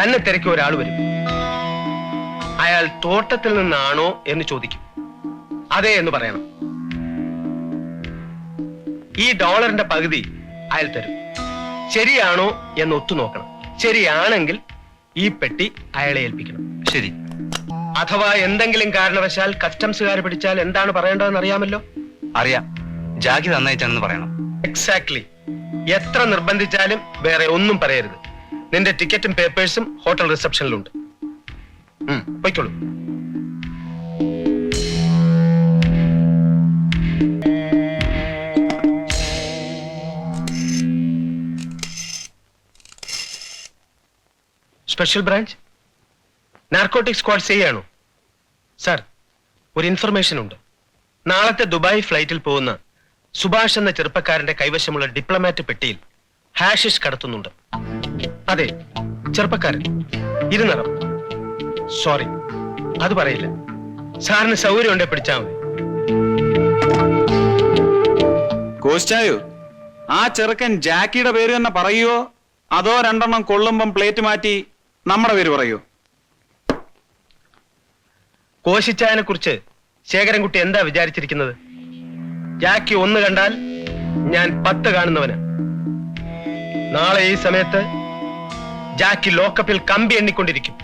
തന്നെ തിരക്കി ഒരാൾ വരും. അയാൾ തോട്ടത്തിൽ നിന്നാണോ എന്ന് ചോദിക്കും. അതെ എന്ന് പറയണം. ഈ ഡോളറിന്റെ പകുതി അയാൾ തരും. ശരിയാണോ എന്ന് ഒത്തു നോക്കണം. ശരിയാണെങ്കിൽ ഈ പെട്ടി അയാളെ ഏൽപ്പിക്കണം. ശരി. അഥവാ എന്തെങ്കിലും കാരണവശാൽ കസ്റ്റംസുകാർ പിടിച്ചാൽ എന്താണ് പറയേണ്ടതെന്ന് അറിയാമല്ലോ? അറിയാം. ജാഗി നന്നായിട്ടാണെന്ന് പറയണം. എക്സാക്ട്ലി എത്ര നിർബന്ധിച്ചാലും വേറെ ഒന്നും പറയരുത്. നിന്റെ ടിക്കറ്റും പേപ്പേഴ്സും ഹോട്ടൽ റിസപ്ഷനിലുണ്ട്. പോയിക്കോളൂ. സ്പെഷ്യൽ ബ്രാഞ്ച് നാർക്കോട്ടിക് സ്ക്വാഡ് ചെയ്യാണോ സാർ ഒരു ഇൻഫർമേഷൻ ഉണ്ട്. നാളത്തെ ദുബായ് ഫ്ലൈറ്റിൽ പോകുന്ന സുഭാഷ് എന്ന ചെറുപ്പക്കാരന്റെ കൈവശമുള്ള ഡിപ്ലോമാറ്റ് പെട്ടിയിൽ ഹാഷിഷ് കടത്തുന്നുണ്ട്. അതെ ചെറുപ്പക്കാരൻ. ഇരുന്നറം സോറി അത് പറയില്ല. സാറിന് സൗകര്യം ഉണ്ടെ പിടിച്ചാൽ മതി. കോസ്റ്റായോ ആ ചെറുക്കൻ ജാക്കിയുടെ പേര് തന്നെ പറയുവോ? അതോ രണ്ടെണ്ണം കൊള്ളുമ്പം പ്ലേറ്റ് മാറ്റി നമ്മുടെ പേര് പറയൂ കോശിച്ചായനെ കുറിച്ച് ശേഖരൻകുട്ടി എന്താ വിചാരിച്ചിരിക്കുന്നത്? ജാക്കി ഒന്ന് കണ്ടാൽ ഞാൻ പത്ത് കാണുന്നവന്. നാളെ ഈ സമയത്ത് ജാക്കി ലോക്കപ്പിൽ കമ്പി എണ്ണിക്കൊണ്ടിരിക്കും.